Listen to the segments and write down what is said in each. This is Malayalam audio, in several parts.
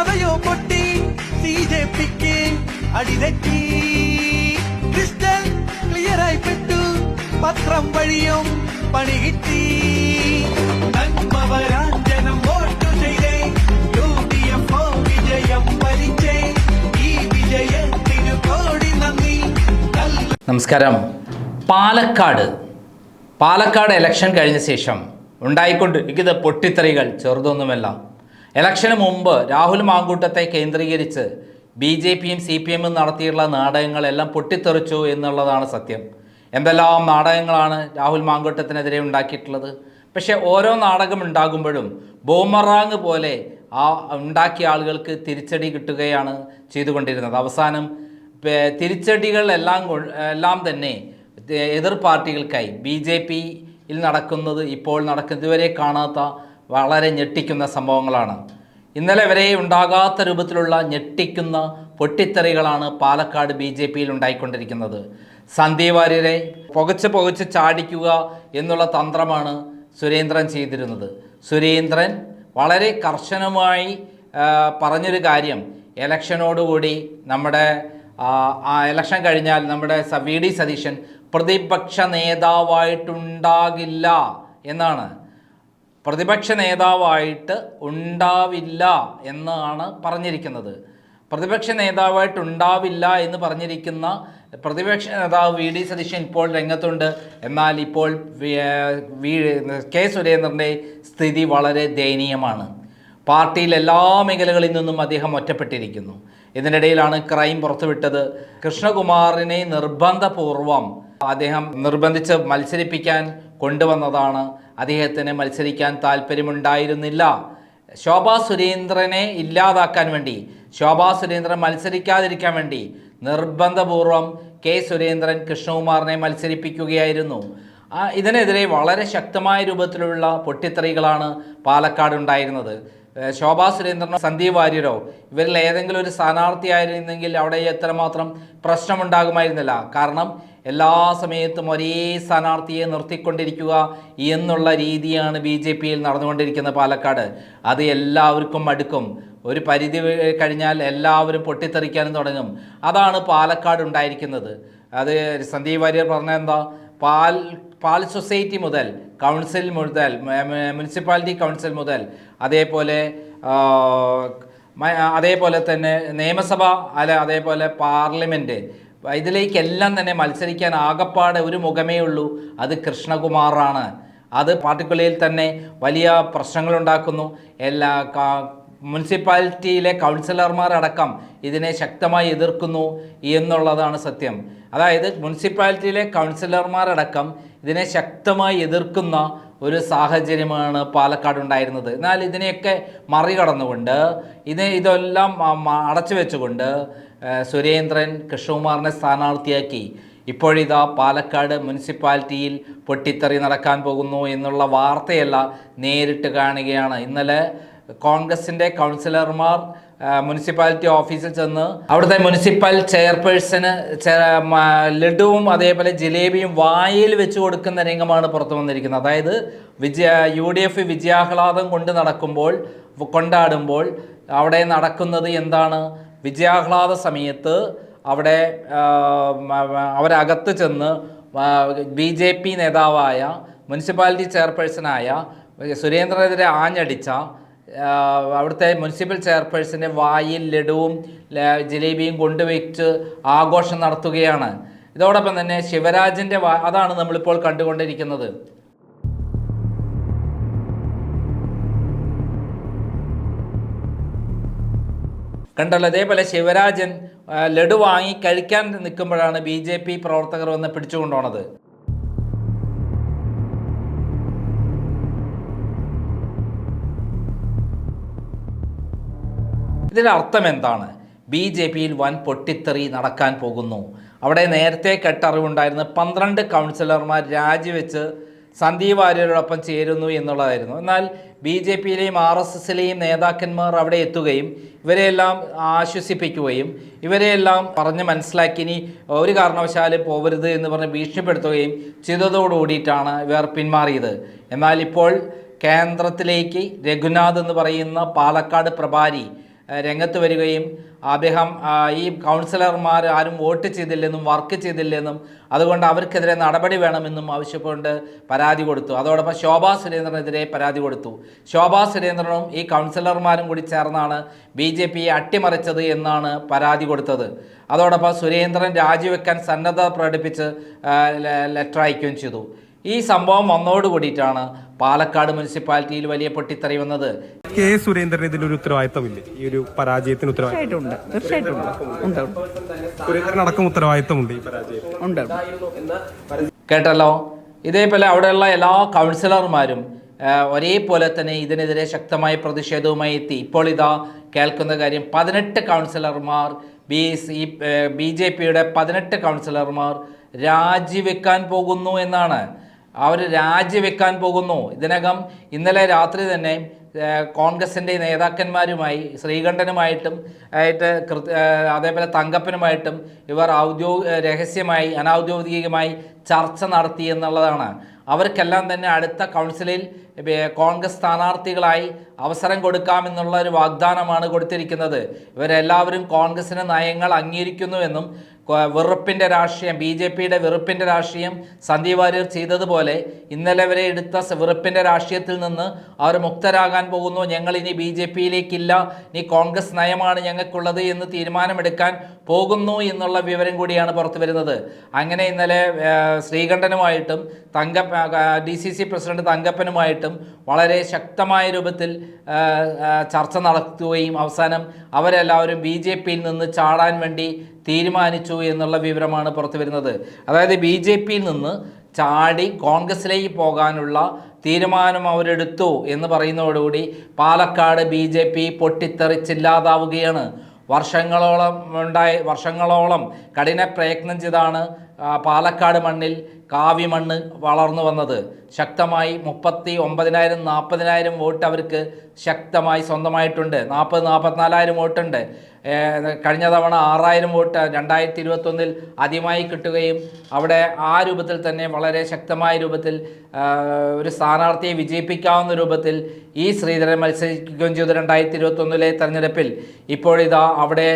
കഥയോ പൊട്ടി സി ജെ പിക്ക് അടിതെറ്റി. ക്രിസ്റ്റൽ ക്ലിയറായി പെട്ടു പത്രം വഴിയും പണി കിട്ടി. എഫ് വിജയം ഈ വിജയത്തിനു നമസ്കാരം. പാലക്കാട്. പാലക്കാട് ഇലക്ഷൻ കഴിഞ്ഞ ശേഷം ഉണ്ടായിക്കൊണ്ടിരിക്കുന്ന പൊട്ടിത്തെറികൾ ചെറുതൊന്നുമല്ല. ഇലക്ഷന് മുമ്പ് രാഹുൽ മാങ്കൂട്ടത്തെ കേന്ദ്രീകരിച്ച് ബി ജെ പിയും സി പി എമ്മും നടത്തിയിട്ടുള്ള നാടകങ്ങളെല്ലാം പൊട്ടിത്തെറിച്ചു എന്നുള്ളതാണ് സത്യം. എന്തെല്ലാം നാടകങ്ങളാണ് രാഹുൽ മാങ്കൂട്ടത്തിനെതിരെ ഉണ്ടാക്കിയിട്ടുള്ളത്? പക്ഷേ ഓരോ നാടകം ഉണ്ടാകുമ്പോഴും ബോമറാങ് പോലെ ആ ഉണ്ടാക്കിയ ആളുകൾക്ക് തിരിച്ചടി കിട്ടുകയാണ് ചെയ്തുകൊണ്ടിരുന്നത്. അവസാനം തിരിച്ചടികളെല്ലാം എല്ലാം തന്നെ എതിർ പാർട്ടികൾക്കായി. ബി ജെ പിയിൽ നടക്കുന്നത് ഇപ്പോൾ നടക്കുന്നതുവരെ കാണാത്ത വളരെ ഞെട്ടിക്കുന്ന സംഭവങ്ങളാണ്. ഇന്നലെ വരെ ഉണ്ടാകാത്ത രൂപത്തിലുള്ള ഞെട്ടിക്കുന്ന പൊട്ടിത്തെറികളാണ് പാലക്കാട് ബി ജെ പിയിൽ ഉണ്ടായിക്കൊണ്ടിരിക്കുന്നത്. സന്ദീപ് വാര്യരെ പുകച്ച് പുകച്ച് ചാടിക്കുക എന്നുള്ള തന്ത്രമാണ് സുരേന്ദ്രൻ ചെയ്തിരുന്നത്. സുരേന്ദ്രൻ വളരെ കർശനമായി പറഞ്ഞൊരു കാര്യം ഇലക്ഷനോടുകൂടി നമ്മുടെ ആ, എലക്ഷൻ കഴിഞ്ഞാൽ നമ്മുടെ വി. ഡി. സതീശൻ പ്രതിപക്ഷ നേതാവായിട്ടുണ്ടാകില്ല എന്നാണ്. പ്രതിപക്ഷ നേതാവായിട്ട് ഉണ്ടാവില്ല എന്നാണ് പറഞ്ഞിരിക്കുന്നത്. പ്രതിപക്ഷ നേതാവായിട്ട് ഉണ്ടാവില്ല എന്ന് പറഞ്ഞിരിക്കുന്ന പ്രതിപക്ഷ നേതാവ് വി ഡി സതീശൻ ഇപ്പോൾ രംഗത്തുണ്ട്. എന്നാൽ ഇപ്പോൾ കെ സുരേന്ദ്രന്റെ സ്ഥിതി വളരെ ദയനീയമാണ്. പാർട്ടിയിൽ എല്ലാ മേഖലകളിൽ നിന്നും അദ്ദേഹം ഒറ്റപ്പെട്ടിരിക്കുന്നു. ഇതിനിടയിലാണ് ക്രൈം പുറത്തുവിട്ടത്. കൃഷ്ണകുമാറിനെ നിർബന്ധപൂർവം അദ്ദേഹം നിർബന്ധിച്ച് മത്സരിപ്പിക്കാൻ കൊണ്ടുവന്നതാണ്. അദ്ദേഹത്തിന് മത്സരിക്കാൻ താല്പര്യമുണ്ടായിരുന്നില്ല. ശോഭാ സുരേന്ദ്രനെ ഇല്ലാതാക്കാൻ വേണ്ടി ശോഭാ സുരേന്ദ്രൻ മത്സരിക്കാതിരിക്കാൻ വേണ്ടി നിർബന്ധപൂർവം കെ സുരേന്ദ്രൻ കൃഷ്ണകുമാറിനെ മത്സരിപ്പിക്കുകയായിരുന്നു. ഇതിനെതിരെ വളരെ ശക്തമായ രൂപത്തിലുള്ള പൊട്ടിത്തെറികളാണ് പാലക്കാട് ഉണ്ടായിരുന്നത്. ശോഭാ സുരേന്ദ്രനോ സന്ദീപ് വാര്യരോ ഇവരിൽ ഏതെങ്കിലും ഒരു സ്ഥാനാർത്ഥിയായിരുന്നെങ്കിൽ അവിടെ എത്രമാത്രം പ്രശ്നമുണ്ടാകുമായിരുന്നില്ല. കാരണം എല്ലാ സമയത്തും ഒരേ സ്ഥാനാർത്ഥിയെ നിർത്തിക്കൊണ്ടിരിക്കുക എന്നുള്ള രീതിയാണ് ബി ജെ പിയിൽ നടന്നുകൊണ്ടിരിക്കുന്നത് പാലക്കാട്. അത് എല്ലാവർക്കും അടുക്കും. ഒരു പരിധി കഴിഞ്ഞാൽ എല്ലാവരും പൊട്ടിത്തെറിക്കാനും തുടങ്ങും. അതാണ് പാലക്കാട് ഉണ്ടായിരിക്കുന്നത്. അത് സന്ദീപ് വാര്യർ പറഞ്ഞ എന്താ? പാൽ പാൽ സൊസൈറ്റി മുതൽ കൗൺസിൽ മുതൽ മുനിസിപ്പാലിറ്റി കൗൺസിൽ മുതൽ അതേപോലെ അതേപോലെ തന്നെ നിയമസഭ അല്ല അതേപോലെ പാർലമെന്റ് ഇതിലേക്കെല്ലാം തന്നെ മത്സരിക്കാൻ ആകപ്പാടെ ഒരു മുഖമേ ഉള്ളൂ. അത് കൃഷ്ണകുമാറാണ്. അത് പാർട്ടിക്കുള്ളിൽ തന്നെ വലിയ പ്രശ്നങ്ങളുണ്ടാക്കുന്നു. എല്ലാ മുനിസിപ്പാലിറ്റിയിലെ കൗൺസിലർമാരടക്കം ഇതിനെ ശക്തമായി എതിർക്കുന്നു എന്നുള്ളതാണ് സത്യം. അതായത് മുനിസിപ്പാലിറ്റിയിലെ കൗൺസിലർമാരടക്കം ഇതിനെ ശക്തമായി എതിർക്കുന്ന ഒരു സാഹചര്യമാണ് പാലക്കാട് ഉണ്ടായിരുന്നത് എന്നാൽ ഇതിനെയൊക്കെ മറികടന്നുകൊണ്ട് ഇത് ഇതെല്ലാം അടച്ചു വെച്ചുകൊണ്ട് സുരേന്ദ്രൻ കൃഷ്ണകുമാറിനെ സ്ഥാനാർത്ഥിയാക്കി. ഇപ്പോഴിതാ പാലക്കാട് മുനിസിപ്പാലിറ്റിയിൽ പൊട്ടിത്തെറി നടക്കാൻ പോകുന്നു എന്നുള്ള വാർത്തയല്ല നേരിട്ട് കാണുകയാണ്. ഇന്നലെ കോൺഗ്രസിന്റെ കൗൺസിലർമാർ മുനിസിപ്പാലിറ്റി ഓഫീസിൽ ചെന്ന് അവിടുത്തെ മുനിസിപ്പൽ ചെയർപേഴ്സന് ലഡുവും അതേപോലെ ജിലേബിയും വായിൽ വെച്ച് കൊടുക്കുന്ന രംഗമാണ് പുറത്തു വന്നിരിക്കുന്നത്. അതായത് വിജയ യു ഡി എഫ് വിജയാഹ്ലാദം കൊണ്ട് നടക്കുമ്പോൾ കൊണ്ടാടുമ്പോൾ അവിടെ നടക്കുന്നത് എന്താണ്? വിജയാഹ്ലാദ സമയത്ത് അവിടെ അവരകത്ത് ചെന്ന് ബി ജെ പി നേതാവായ മുനിസിപ്പാലിറ്റി ചെയർപേഴ്സണായ സുരേന്ദ്രനെതിരെ ആഞ്ഞടിച്ച അവിടുത്തെ മുനിസിപ്പൽ ചെയർപേഴ്സന്റെ വായിൽ ലഡുവും ജിലേബിയും കൊണ്ടുവച്ച് ആഘോഷം നടത്തുകയാണ്. ഇതോടൊപ്പം തന്നെ ശിവരാജന്റെ അതാണ് നമ്മളിപ്പോൾ കണ്ടുകൊണ്ടിരിക്കുന്നത്. കണ്ടല്ലോ അതേപോലെ ശിവരാജൻ ലഡു വാങ്ങി കഴിക്കാൻ നിൽക്കുമ്പോഴാണ് ബി ജെ പി പ്രവർത്തകർ വന്ന് പിടിച്ചുകൊണ്ടുപോണത്. ഇതിന്റെ അർത്ഥം എന്താണ്? ബി ജെ പിയിൽ വൻ പൊട്ടിത്തെറി നടക്കാൻ പോകുന്നു. അവിടെ നേരത്തെ കെട്ടറിവുണ്ടായിരുന്ന പന്ത്രണ്ട് കൗൺസിലർമാർ രാജിവെച്ച് സന്ദീപ് വാര്യരോടൊപ്പം ചേരുന്നു എന്നുള്ളതായിരുന്നു. എന്നാൽ ബി ജെ പിയിലെയും ആർ എസ് എസിലെയും നേതാക്കന്മാർ അവിടെ എത്തുകയും ഇവരെയെല്ലാം ആശ്വസിപ്പിക്കുകയും ഇവരെയെല്ലാം പറഞ്ഞ് മനസ്സിലാക്കി ഇനി ഒരു കാരണവശാലും പോവരുത് എന്ന് പറഞ്ഞ് ഭീഷണിപ്പെടുത്തുകയും ചെയ്തതോടുകൂടിയിട്ടാണ് ഇവർ പിന്മാറിയത്. എന്നാൽ ഇപ്പോൾ കേന്ദ്രത്തിലേക്ക് രഘുനാഥ് എന്ന് പറയുന്ന പാലക്കാട് പ്രഭാരി രംഗത്ത് വരികയും അദ്ദേഹം ഈ കൗൺസിലർമാർ ആരും വോട്ട് ചെയ്തില്ലെന്നും വർക്ക് ചെയ്തില്ലെന്നും അതുകൊണ്ട് അവർക്കെതിരെ നടപടി വേണമെന്നും ആവശ്യപ്പെട്ട് പരാതി കൊടുത്തു. അതോടൊപ്പം ശോഭാ സുരേന്ദ്രനെതിരെ പരാതി കൊടുത്തു. ശോഭാ സുരേന്ദ്രനും ഈ കൗൺസിലർമാരും കൂടി ചേർന്നാണ് ബി ജെ പിയെ അട്ടിമറിച്ചത് എന്നാണ് പരാതി കൊടുത്തത്. അതോടൊപ്പം സുരേന്ദ്രൻ രാജിവെക്കാൻ സന്നദ്ധത പ്രകടിപ്പിച്ച് ലെറ്റർ അയക്കുകയും ചെയ്തു. ഈ സംഭവം വന്നോട് കൂടിയിട്ടാണ് പാലക്കാട് മുനിസിപ്പാലിറ്റിയിൽ വലിയ പൊട്ടിത്തെറി വന്നത്. കെ സുരേന്ദ്രൻ ഇതിലൊരു ഉത്തരവാദിത്തമില്ലേ ഈ ഒരു പരാജയത്തിന് ഉത്തരവാദിത്തം തീർച്ചയായിട്ടും. സുരേന്ദ്രൻ അടക്കം ഉത്തരവാദിത്തമുണ്ട് ഈ കേട്ടല്ലോ? ഇതേപോലെ അവിടെയുള്ള എല്ലാ കൗൺസിലർമാരും ഒരേപോലെ തന്നെ ഇതിനെതിരെ ശക്തമായ പ്രതിഷേധവുമായി എത്തി. ഇപ്പോൾ ഇതാ കേൾക്കുന്ന കാര്യം പതിനെട്ട് കൗൺസിലർമാർ ബി സി ബി ജെ പിയുടെ പതിനെട്ട് കൗൺസിലർമാർ രാജിവെക്കാൻ പോകുന്നു എന്നാണ്. അവർ രാജിവെക്കാൻ പോകുന്നു. ഇതിനകം ഇന്നലെ രാത്രി തന്നെ കോൺഗ്രസിന്റെ നേതാക്കന്മാരുമായി ശ്രീകണ്ഠനുമായിട്ടും ആയിട്ട് കൃത്യ അതേപോലെ തങ്കപ്പനുമായിട്ടും ഇവർ ഔദ്യോഗിക രഹസ്യമായി അനൗദ്യോഗികമായി ചർച്ച നടത്തി എന്നുള്ളതാണ്. അവർക്കെല്ലാം തന്നെ അടുത്ത കൗൺസിലിൽ കോൺഗ്രസ് സ്ഥാനാർത്ഥികളായി അവസരം കൊടുക്കാമെന്നുള്ള ഒരു വാഗ്ദാനമാണ് കൊടുത്തിരിക്കുന്നത്. ഇവരെല്ലാവരും കോൺഗ്രസിന്റെ നയങ്ങൾ അംഗീകരിക്കുന്നുവെന്നും വെറുപ്പിന്റെ രാഷ്ട്രീയം ബി ജെ പിയുടെ വെറുപ്പിന്റെ രാഷ്ട്രീയം സന്ദീപ് വാര്യർ ചെയ്തതുപോലെ ഇന്നലെ വരെ എടുത്ത വെറുപ്പിന്റെ രാഷ്ട്രീയത്തിൽ നിന്ന് അവർ മുക്തരാകാൻ പോകുന്നു. ഞങ്ങൾ ഇനി ബി ജെ പിയിലേക്കില്ല. ഇനി കോൺഗ്രസ് നയമാണ് ഞങ്ങൾക്കുള്ളത് എന്ന് തീരുമാനമെടുക്കാൻ പോകുന്നു എന്നുള്ള വിവരം കൂടിയാണ് പുറത്തു വരുന്നത്. അങ്ങനെ ഇന്നലെ ശ്രീകണ്ഠനുമായിട്ടും തങ്ക ഡി സി സി പ്രസിഡന്റ് തങ്കപ്പനുമായിട്ടും വളരെ ശക്തമായ രൂപത്തിൽ ചർച്ച നടത്തുകയും അവസാനം അവരെല്ലാവരും ബി ജെ പിയിൽ നിന്ന് ചാടാൻ വേണ്ടി തീരുമാനിച്ചു എന്നുള്ള വിവരമാണ് പുറത്തു വരുന്നത്. അതായത് ബി ജെ പിയിൽ നിന്ന് ചാടി കോൺഗ്രസിലേക്ക് പോകാനുള്ള തീരുമാനം അവരെടുത്തു എന്ന് പറയുന്നതോടുകൂടി പാലക്കാട് ബി ജെ പി പൊട്ടിത്തെറിച്ചില്ലാതാവുകയാണ്. വർഷങ്ങളോളം ഉണ്ടായി വർഷങ്ങളോളം കഠിന പ്രയത്നം ചെയ്താണ് പാലക്കാട് മണ്ണിൽ കാവിമണ്ണ് വളർന്നു വന്നത്. ശക്തമായി മുപ്പത്തി ഒമ്പതിനായിരം നാൽപ്പതിനായിരം വോട്ട് അവർക്ക് ശക്തമായി സ്വന്തമായിട്ടുണ്ട്. നാൽപ്പത് നാൽപ്പത്തിനാലായിരം വോട്ടുണ്ട്. കഴിഞ്ഞ തവണ ആറായിരം വോട്ട് രണ്ടായിരത്തി ഇരുപത്തൊന്നിൽ ആദ്യമായി കിട്ടുകയും അവിടെ ആ രൂപത്തിൽ തന്നെ വളരെ ശക്തമായ രൂപത്തിൽ ഒരു സ്ഥാനാർത്ഥിയെ വിജയിപ്പിക്കാവുന്ന രൂപത്തിൽ ഈ ശ്രീധരൻ മത്സരിക്കുകയും ചെയ്തു രണ്ടായിരത്തി ഇരുപത്തൊന്നിലെ തെരഞ്ഞെടുപ്പിൽ ഇപ്പോഴിതാ അവിടെ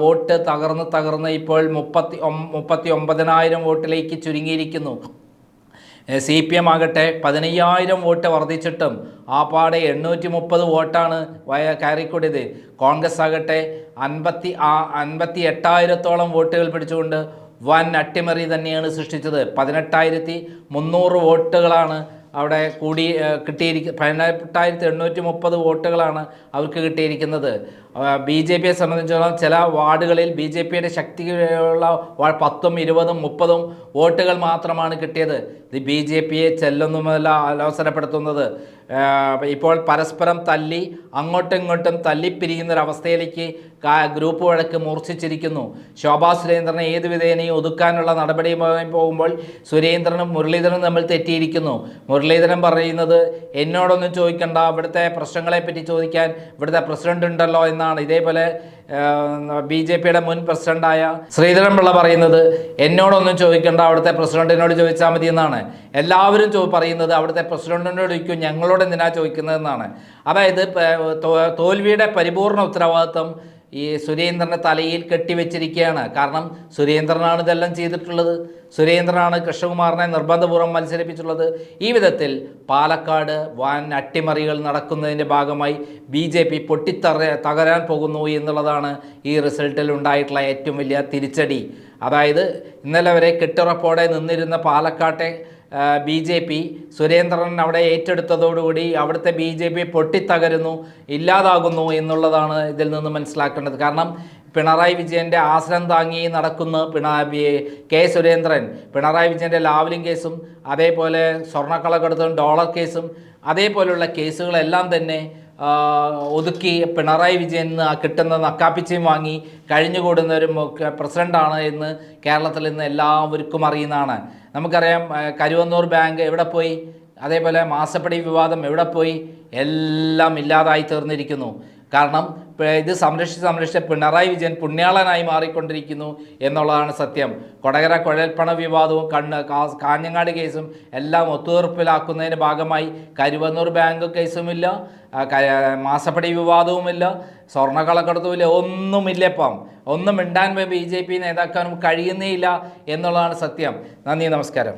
വോട്ട് തകർന്ന് തകർന്ന് ഇപ്പോൾ മുപ്പത്തി മുപ്പത്തി ഒമ്പതിനായിരം വോട്ടിലേക്ക് ചുരുങ്ങിയിരിക്കുന്നു. സി പി എം ആകട്ടെ പതിനയ്യായിരം വോട്ട് വർദ്ധിച്ചിട്ടും ആ പാടെ എണ്ണൂറ്റി മുപ്പത് വോട്ടാണ് വയ കയറിക്കൂടിയത്. കോൺഗ്രസ് ആകട്ടെ അൻപത്തി ആ അൻപത്തി എട്ടായിരത്തോളം വോട്ടുകൾ പിടിച്ചുകൊണ്ട് വൻ അട്ടിമറി തന്നെയാണ് സൃഷ്ടിച്ചത്. പതിനെട്ടായിരത്തി മുന്നൂറ് വോട്ടുകളാണ് അവിടെ കൂടി കിട്ടിയിരിക്ക പതിനെട്ടായിരത്തി എണ്ണൂറ്റി മുപ്പത് വോട്ടുകളാണ് അവർക്ക് കിട്ടിയിരിക്കുന്നത്. ബി ജെ പിയെ സംബന്ധിച്ചിടത്തോളം ചില വാർഡുകളിൽ ബി ജെ പിയുടെ ശക്തിയുള്ള പത്തും ഇരുപതും മുപ്പതും വോട്ടുകൾ മാത്രമാണ് കിട്ടിയത്. ഇത് ബി ജെ പിയെ ചെല്ലൊന്നുമല്ല അലോസരപ്പെടുത്തുന്നത് ഇപ്പോൾ പരസ്പരം തല്ലി അങ്ങോട്ടും ഇങ്ങോട്ടും തല്ലിപ്പിരിയുന്ന ഒരവസ്ഥയിലേക്ക് കാ- ഗ്രൂപ്പ് വഴക്ക് മൂർച്ഛിച്ചിരിക്കുന്നു. ശോഭാ സുരേന്ദ്രനെ ഏത് വിധേനയും ഒതുക്കാനുള്ള നടപടിയുമായി പോകുമ്പോൾ സുരേന്ദ്രനും മുരളീധരനും തമ്മിൽ തെറ്റിയിരിക്കുന്നു. മുരളീധരൻ പറയുന്നത് എന്നോടൊന്നും ചോദിക്കണ്ട ഇവിടുത്തെ പ്രശ്നങ്ങളെപ്പറ്റി ചോദിക്കാൻ ഇവിടുത്തെ പ്രസിഡന്റ് ഉണ്ടല്ലോ എന്നാണ്. ഇതേപോലെ ബി ജെ പിയുടെ മുൻ പ്രസിഡന്റായ ശ്രീധരൻപിള്ള പറയുന്നത് എന്നോടൊന്നും ചോദിക്കേണ്ട അവിടുത്തെ പ്രസിഡന്റിനോട് ചോദിച്ചാൽ മതി എന്നാണ്. എല്ലാവരും ചോ പറയുന്നത് അവിടുത്തെ പ്രസിഡന്റിനോട് ചോദിക്കും ഞങ്ങളോട് എന്തിനാ ചോദിക്കുന്നതെന്നാണ്? അതായത് തോൽവിയുടെ പരിപൂർണ ഉത്തരവാദിത്വം ഈ സുരേന്ദ്രന്റെ തലയിൽ കെട്ടിവെച്ചിരിക്കുകയാണ്. കാരണം സുരേന്ദ്രനാണ് ഇതെല്ലാം ചെയ്തിട്ടുള്ളത്. സുരേന്ദ്രനാണ് കൃഷ്ണകുമാറിനെ നിർബന്ധപൂർവം മത്സരിപ്പിച്ചുള്ളത് ഈ വിധത്തിൽ പാലക്കാട് വൻ അട്ടിമറികൾ നടക്കുന്നതിന്റെ ഭാഗമായി ബി ജെ പി പൊട്ടിത്തറ തകരാൻ പോകുന്നു എന്നുള്ളതാണ് ഈ റിസൾട്ടിൽ ഉണ്ടായിട്ടുള്ള ഏറ്റവും വലിയ തിരിച്ചടി. അതായത് ഇന്നലെ വരെ കെട്ടുറപ്പോടെ നിന്നിരുന്ന പാലക്കാട്ടെ ബി ജെ പി സുരേന്ദ്രൻ അവിടെ ഏറ്റെടുത്തതോടുകൂടി അവിടുത്തെ ബി ജെ പി പൊട്ടിത്തകരുന്നു ഇല്ലാതാകുന്നു എന്നുള്ളതാണ് ഇതിൽ നിന്ന് മനസ്സിലാക്കേണ്ടത്. കാരണം പിണറായി വിജയന്റെ ആശ്രം താങ്ങി നടക്കുന്ന പിണറായി കെ സുരേന്ദ്രൻ. പിണറായി വിജയന്റെ ലാവലിംഗ് കേസും അതേപോലെ സ്വർണക്കളക്കടത്തും ഡോളർ കേസും അതേപോലെയുള്ള കേസുകളെല്ലാം തന്നെ ഒതുക്കി പിണറായി വിജയൻ കിട്ടുന്ന നക്കാപ്പിച്ചയും വാങ്ങി കഴിഞ്ഞുകൂടുന്ന ഒരു പ്രസിഡന്റാണ് എന്ന് കേരളത്തിൽ ഇന്ന് എല്ലാവർക്കും അറിയുന്നതാണ്. നമുക്കറിയാം കരുവന്നൂർ ബാങ്ക് എവിടെ പോയി? അതേപോലെ മാസപ്പടി വിവാദം എവിടെ പോയി? എല്ലാം ഇല്ലാതായി തീർന്നിരിക്കുന്നു. കാരണം ഇത് സംരക്ഷിച്ച് സംരക്ഷിച്ച പിണറായി വിജയൻ പുണ്യാളനായി മാറിക്കൊണ്ടിരിക്കുന്നു എന്നുള്ളതാണ് സത്യം. കൊടകര കുഴൽപ്പണ വിവാദവും കണ്ണ് കാഞ്ഞങ്ങാട് കേസും എല്ലാം ഒത്തുതീർപ്പിലാക്കുന്നതിന്റെ ഭാഗമായി കരുവന്നൂർ ബാങ്ക് കേസുമില്ല മാസപ്പടി വിവാദവുമില്ല സ്വർണക്കളക്കടത്തുമില്ല ഒന്നുമില്ല ഇപ്പം. ഒന്നും മിണ്ടാൻ ബി ജെ പി നേതാക്കാനും കഴിയുന്നേയില്ല എന്നുള്ളതാണ് സത്യം. നന്ദി നമസ്കാരം.